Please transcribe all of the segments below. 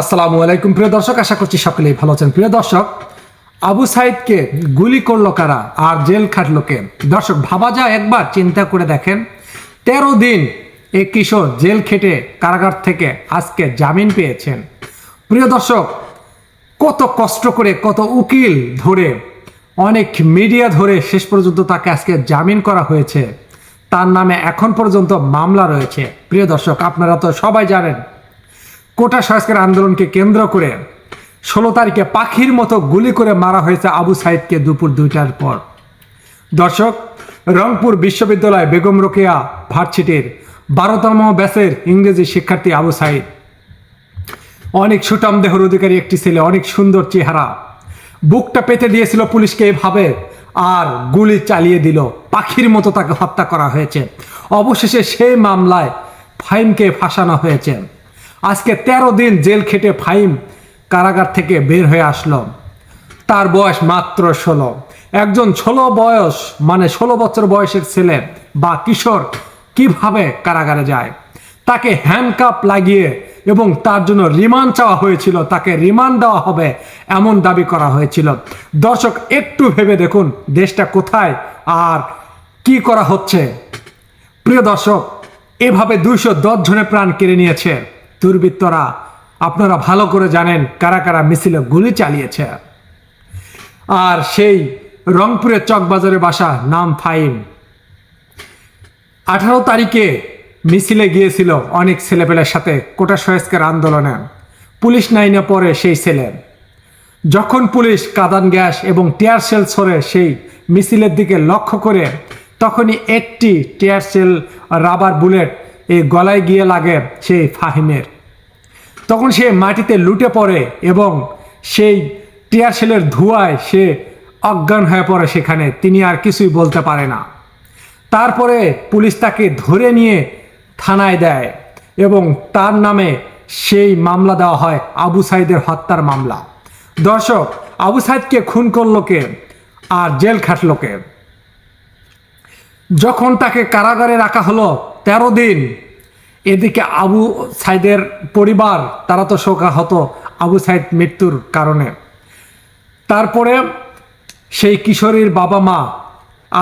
আসসালামু আলাইকুম। প্রিয় দর্শক, আশা করছি সকলেই ভালো আছেন। প্রিয় দর্শক, আবু সাইদকে গুলি করল কারা আর জেল খাটলো কে? দর্শক, ভাবা যায় একবার, চিন্তা করে দেখেন। তেরো দিন এই কিশোর জেল খেটে কারাগার থেকে আজকে জামিন পেয়েছেন। প্রিয় দর্শক, কত কষ্ট করে, কত উকিল ধরে, অনেক মিডিয়া ধরে শেষ পর্যন্ত তাকে আজকে জামিন করা হয়েছে। তার নামে এখন পর্যন্ত মামলা রয়েছে। প্রিয় দর্শক, আপনারা তো সবাই জানেন কোটা সংস্কার আন্দোলনকে কেন্দ্র করে ষোলো তারিখে পাখির মতো গুলি করে মারা হয়েছে আবু সাইদকে দুপুর দুইটার পর। দর্শক, রংপুর বিশ্ববিদ্যালয় বেগম রোকেয়া ভার্সিটির বারোতম ব্যাচের ইংরেজি শিক্ষার্থী আবু সাইদ। অনেক সুটাম দেহর অধিকারী একটি ছেলে, অনেক সুন্দর চেহারা। বুকটা পেতে দিয়েছিল পুলিশকে এভাবে আর গুলি চালিয়ে দিল। পাখির মতো তাকে হত্যা করা হয়েছে। অবশেষে সেই মামলায় ফাইমকে ফাঁসানো হয়েছে। আজকে তেরো দিন জেল খেটে ফাইম কারাগার থেকে বের হয়ে আসলো। তার বয়স মাত্র ষোলো। একজন ষোলো বয়স মানে ষোলো বছর বয়সের ছেলে বা কিশোর কীভাবে কারাগারে যায়? তাকে হ্যান্ডকাপ লাগিয়ে এবং তার জন্য রিমান্ড চাওয়া হয়েছিল। তাকে রিমান্ড দেওয়া হবে এমন দাবি করা হয়েছিল। দর্শক, একটু ভেবে দেখুন দেশটা কোথায় আর কি করা হচ্ছে। প্রিয় দর্শক, এভাবে দুইশো দশ জনের প্রাণ কেড়ে নিয়েছে। দুর্বৃত্তরা, আপনারা ভালো করে জানেন কারা কারা মিছিলে গুলি চালিয়েছে। আর সেই রংপুরের চকবাজারে বাসা নাম ফাইম আঠারো তারিখে মিছিলে গিয়েছিল অনেক ছেলেপেলের সাথে কোটা সংস্কার আন্দোলনে। পুলিশ নাইনে পড়ে সেই ছেলে। যখন পুলিশ কাদান গ্যাস এবং টিয়ার সেল ছড়ে সেই মিছিলের দিকে লক্ষ্য করে, তখনই একটি টিয়ার সেল রাবার বুলেট এই গলায় গিয়ে লাগে সেই ফাহিমের। তখন সে মাটিতে লুটে পড়ে এবং সেই টিয়ার সেলের ধোঁয়ায় সে অজ্ঞান হয়ে পড়ে সেখানে। তিনি আর কিছুই বলতে পারে না। তারপরে পুলিশ তাকে ধরে নিয়ে থানায় দেয় এবং তার নামে সেই মামলা দেওয়া হয়, আবু সাইদের হত্যার মামলা। দর্শক, আবু সাইদকে খুন করল কে? আর জেল খাটলো কে? যখন তাকে কারাগারে রাখা হলো, তেরো দিন এদিকে আবু সাইদের পরিবার, তারা তো শোকাহত আবু সাইদ মৃত্যুর কারণে। তারপরে সেই কিশোরীর বাবা মা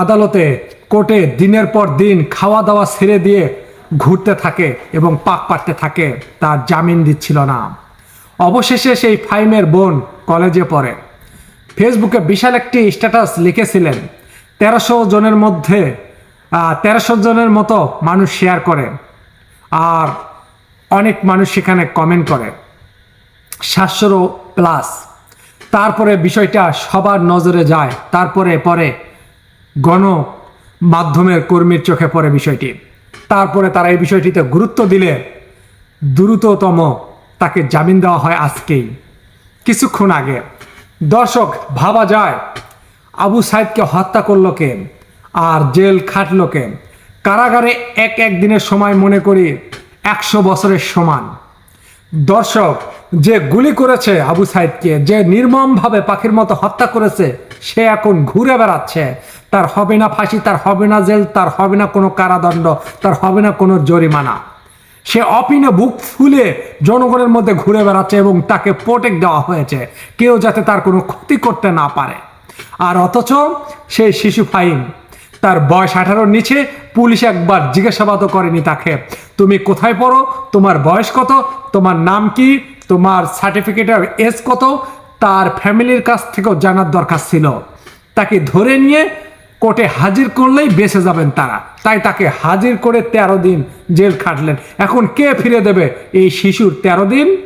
আদালতে কোর্টে দিনের পর দিন খাওয়া দাওয়া ছেড়ে দিয়ে ঘুরতে থাকে এবং পাক পাড়তে থাকে, তার জামিন দিচ্ছিল না। অবশেষে সেই ফাইমের বোন কলেজে পড়ে। ফেসবুকে বিশাল একটি স্ট্যাটাস লিখেছিলেন, তেরোশো জনের মধ্যে তেরোশো জনের মতো মানুষ শেয়ার করে। আর অনেক মানুষ সেখানে কমেন্ট করে। সাতশোরও প্লাস তারপরে বিষয়টা সবার নজরে যায়, তারপরে পরে গণ মাধ্যমের কর্মীর চোখে পড়ে বিষয়টি। তারপরে তারা এই বিষয়টিতে গুরুত্ব দিলে দ্রুততম তাকে জামিন দেওয়া হয় আজকেই। কিছুক্ষণ আগে। দর্শক, ভাবা যায়, আবু সাইদকে হত্যা করল কে? আর জেল খাটলো কে? কারাগারে এক এক দিনের সময় মনে করি একশো বছরের সমান। দর্শক, যে গুলি করেছে আবু সাইদকে, যে নির্মমভাবে পাখির মতো হত্যা করেছে, সে এখন ঘুরে বেড়াচ্ছে। তার হবে না ফাঁসি, তার হবে না জেল, তার হবে না কোনো কারাদণ্ড, তার হবে না কোনো জরিমানা। সে অপিনে বুক ফুলে জনগণের মধ্যে ঘুরে বেড়াচ্ছে এবং তাকে প্রোটেক্ট দেওয়া হয়েছে। কেউ যাতে তার কোনো ক্ষতি করতে না পারে। আর অথচ সেই শিশু ফাইন, তার বয়স আঠারোর নিচে পুলিশ একবার জিজ্ঞাসাবাদও করেনি তাকে। তুমি কোথায় পড়ো? তোমার বয়স কত? তোমার নাম কি? তোমার সার্টিফিকেটের এজ কত? তার ফ্যামিলির কাছ থেকেও জানার দরকার ছিল। তাকে ধরে নিয়ে কোর্টে হাজির করলেই বেঁচে যাবেন তারা। তাই তাকে হাজির করে তেরো দিন জেল খাটলেন। এখন কে ফিরে দেবে এই শিশুর তেরো দিন?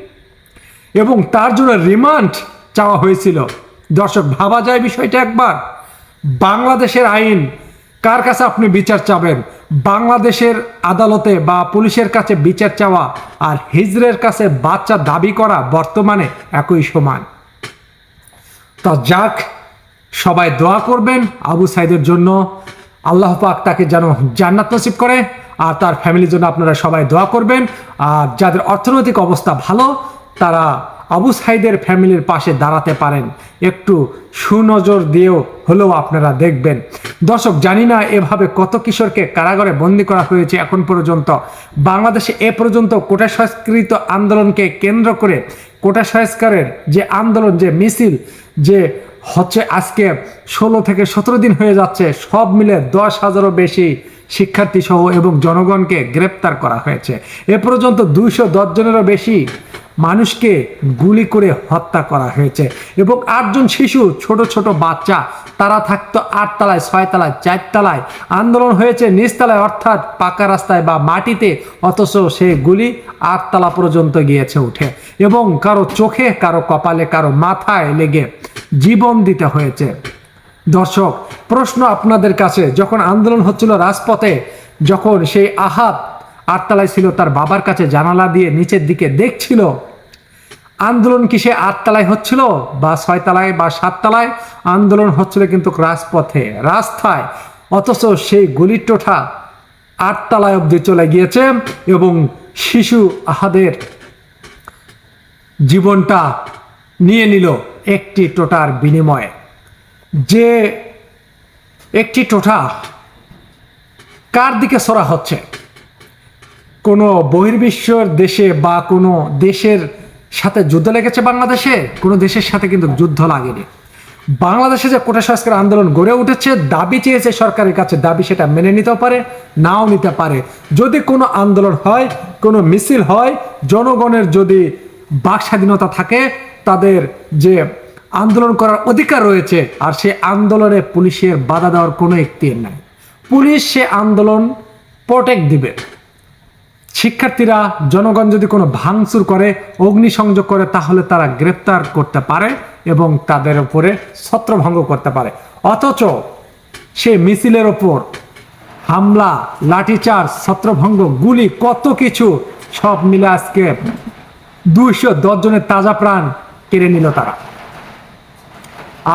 এবং তার জন্য রিমান্ড চাওয়া হয়েছিল। দর্শক, ভাবা যায় বিষয়টা একবার। বাংলাদেশের আইন কার কাছে আপনি বিচার চাবেন? বাংলাদেশের আদালতে বা পুলিশের কাছে বিচার চাওয়া আর হিজরের কাছে বাচ্চা দাবি করা বর্তমানে একই সমান। তা যাক, সবাই দোয়া করবেন আবু সাইদের জন্য। আল্লাহ পাক তাকে যেন জান্নাত নসিব করে আর তার ফ্যামিলির জন্য আপনারা সবাই দোয়া করবেন। আর যাদের অর্থনৈতিক অবস্থা ভালো, তারা আবু সাইদের ফ্যামিলির পাশে দাঁড়াতে পারেন। একটু সুনজর দিয়েও হলেও আপনারা দেখবেন। দর্শক, জানি না এভাবে কত কিশোরকে কারাগারে বন্দি করা হয়েছে এখন পর্যন্ত। বাংলাদেশে এ পর্যন্ত কোটা সংস্কৃত আন্দোলনকে কেন্দ্র করে কোটা সংস্কারের যে আন্দোলন, যে মিছিল, যে হচ্ছে আজকে ষোলো থেকে সতেরো দিন হয়ে যাচ্ছে, সব মিলে দশ হাজারও বেশি শিক্ষার্থী সহ এবং জনগণকে গ্রেপ্তার করা হয়েছে। এ পর্যন্ত দুইশো দশ জনেরও বেশি মানুষকে গুলি করে হত্যা করা হয়েছে। এবং আটজন শিশু, ছোট ছোট বাচ্চা, তারা থাকতো আটতলায়, ছয়তলায়, চারতলায়। আন্দোলন হয়েছে নিচতলায়, অর্থাৎ পাকা রাস্তায় বা মাটিতে, অথচ সে গুলি আটতলা পর্যন্ত গিয়েছে উঠে। এবং কারও চোখে, কারও কপালে, কারও মাথায় লেগে জীবন দিতে হয়েছে। দর্শক, প্রশ্ন আপনাদের কাছে, যখন আন্দোলন হচ্ছিল রাজপথে, যখন সেই আহাত আটতলায় ছিল তার বাবার কাছে জানালা দিয়ে নিচের দিকে দেখছিল। আন্দোলন কি সে আটতলায় হচ্ছিল বা ছয়তলায় বা সাততলায়? আন্দোলন হচ্ছিল কিন্তু রাজপথে, রাস্তায়। অথচ সেই গুলির টোঠা আটতলায় অবধি চলে গিয়েছে এবং শিশু আহাদের জীবনটা নিয়ে নিল একটি টোটার বিনিময়ে। যে একটি টোঠা কার দিকে সরা হচ্ছে? কোনো বহির্বিশ্বর দেশে বা কোনো দেশের সাথে যুদ্ধ লেগেছে বাংলাদেশে? কোনো দেশের সাথে কিন্তু যুদ্ধ লাগেনি। বাংলাদেশে যে কোটা সংস্কার আন্দোলন গড়ে উঠেছে, দাবি চেয়েছে সরকারের কাছে, দাবি সেটা মেনে নিতেও পারে, নাও নিতে পারে। যদি কোনো আন্দোলন হয়, কোনো মিছিল হয়, জনগণের যদি বাক স্বাধীনতা থাকে, তাদের যে আন্দোলন করার অধিকার রয়েছে, আর সে আন্দোলনে পুলিশের বাধা দেওয়ার কোনো এখতিয়ার নাই। পুলিশ সে আন্দোলন প্রোটেক্ট দিবে। শিক্ষার্থীরা, জনগণ যদি কোনো ভাঙচুর করে, অগ্নিসংযোগ করে, তাহলে তারা গ্রেপ্তার করতে পারে এবং তাদের উপরে ছত্রভঙ্গ করতে পারে। অথচ সে মিছিলের ওপর হামলা, লাঠিচার্জ, ছত্রভঙ্গ, গুলি, কত কিছু সব মিলে আজকে দুইশো দশ জনের তাজা প্রাণ কেড়ে নিল তারা।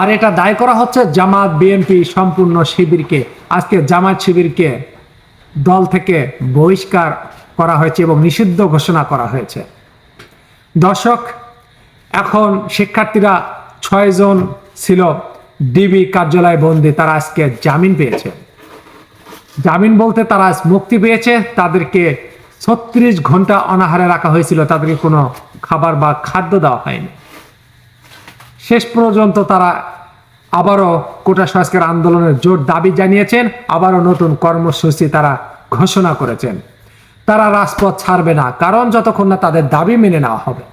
আর এটা দায় করা হচ্ছে জামাত, বিএনপি সম্পূর্ণ শিবিরকে। আজকে জামাত শিবিরকে দল থেকে বহিষ্কার করা হয়েছে এবং নিষিদ্ধ ঘোষণা করা হয়েছে। দর্শক, এখন শিক্ষার্থীরা ছয়জন ছিল ডিবি কার্যালয় বন্দি, তারা আজকে জামিন পেয়েছে। জামিন বলতে তারা আজ মুক্তি পেয়েছে, তাদেরকে ছত্রিশ ঘণ্টা অনাহারে রাখা হয়েছিল, তাদেরকে কোনো খাবার বা খাদ্য দেওয়া হয়নি। শেষ পর্যন্ত তারা আবারও কোটা সংস্কার আন্দোলনের জোর দাবি জানিয়েছেন, আবারও নতুন কর্মসূচি তারা ঘোষণা করেছেন। তারা রাজপথ ছাড়বে না, কারণ যতক্ষণ না তাদের দাবি মেনে নেওয়া হবে।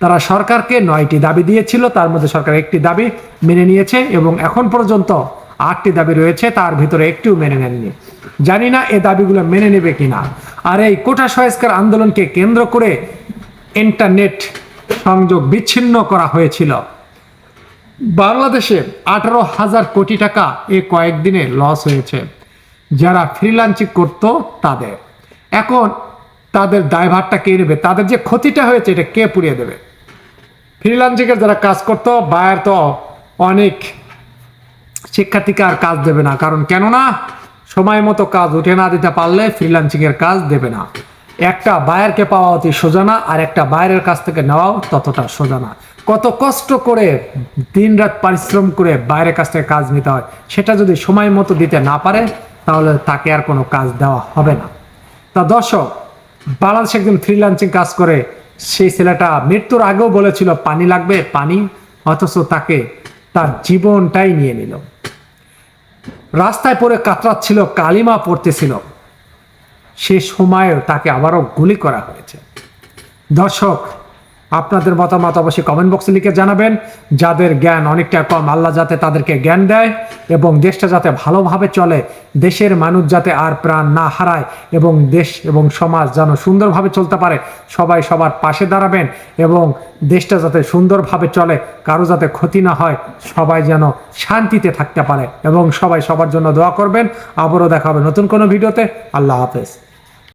তারা সরকারকে নয়টি দাবি দিয়েছিল, তার মধ্যে সরকার একটি দাবি মেনে নিয়েছে এবং এখন পর্যন্ত আটটি দাবি রয়েছে, তার ভিতরে একটিও মেনে নেননি। জানি না এ দাবিগুলো মেনে নেবে কিনা। আর এই কোটা সংস্কার আন্দোলনকে কেন্দ্র করে ইন্টারনেট সংযোগ বিচ্ছিন্ন করা হয়েছিল। বাংলাদেশে আঠারো হাজার কোটি টাকা এ কয়েকদিনে লস হয়েছে। যারা ফ্রিলান্সিং করত তাদের। এখন তাদের দায়ভারটা কে নেবে? তাদের যে ক্ষতিটা হয়েছে, এটা কে পুড়িয়ে দেবে? ফ্রিলান্সিংয়ের যারা কাজ করতো, বায়ার তো অনেক শিক্ষার্থীকে আর কাজ দেবে না। কারণ কেননা, সময় মতো কাজ উঠে না দিতে পারলে ফ্রিলান্সিংয়ের কাজ দেবে না। একটা বায়ারকে পাওয়া অতি সোজা না, আর একটা বায়ারের কাছ থেকে নেওয়াও ততটা সোজা না। কত কষ্ট করে দিন রাত পরিশ্রম করে বাইরের কাছ থেকে কাজ নিতে হয়। সেটা যদি সময় মতো দিতে না পারে, তাহলে তাকে আর কোনো কাজ দেওয়া হবে না। তা দর্শক, বাংলাদেশে একদম ফ্রিলান্সিং কাজ করে, সেই ছেলেটা মৃত্যুর আগেও বলেছিল, পানি লাগবে, পানি। অথচ তাকে তার জীবনটাই নিয়ে নিল। রাস্তায় পড়ে কাতরাচ্ছিল, কালিমা পড়তেছিল। সে সময়েও তাকে আবারও গুলি করা হয়েছে। দর্শক আপনাদের মতামত অবশ্যই কমেন্ট বক্সে লিখে জানাবেন। যাদের জ্ঞান অনেকটা কম, আল্লাহ যাতে তাদেরকে জ্ঞান দেয় এবং দেশটা যাতে ভালোভাবে চলে, দেশের মানুষ যাতে আর প্রাণ না হারায় এবং দেশ এবং সমাজ যেন সুন্দরভাবে চলতে পারে, সবাই সবার পাশে দাঁড়াবেন এবং দেশটা যাতে সুন্দরভাবে চলে, কারও যাতে ক্ষতি না হয়, সবাই যেন শান্তিতে থাকতে পারে এবং সবাই সবার জন্য দোয়া করবেন। আবারও দেখা হবে নতুন কোনো ভিডিওতে। আল্লাহ হাফেজ।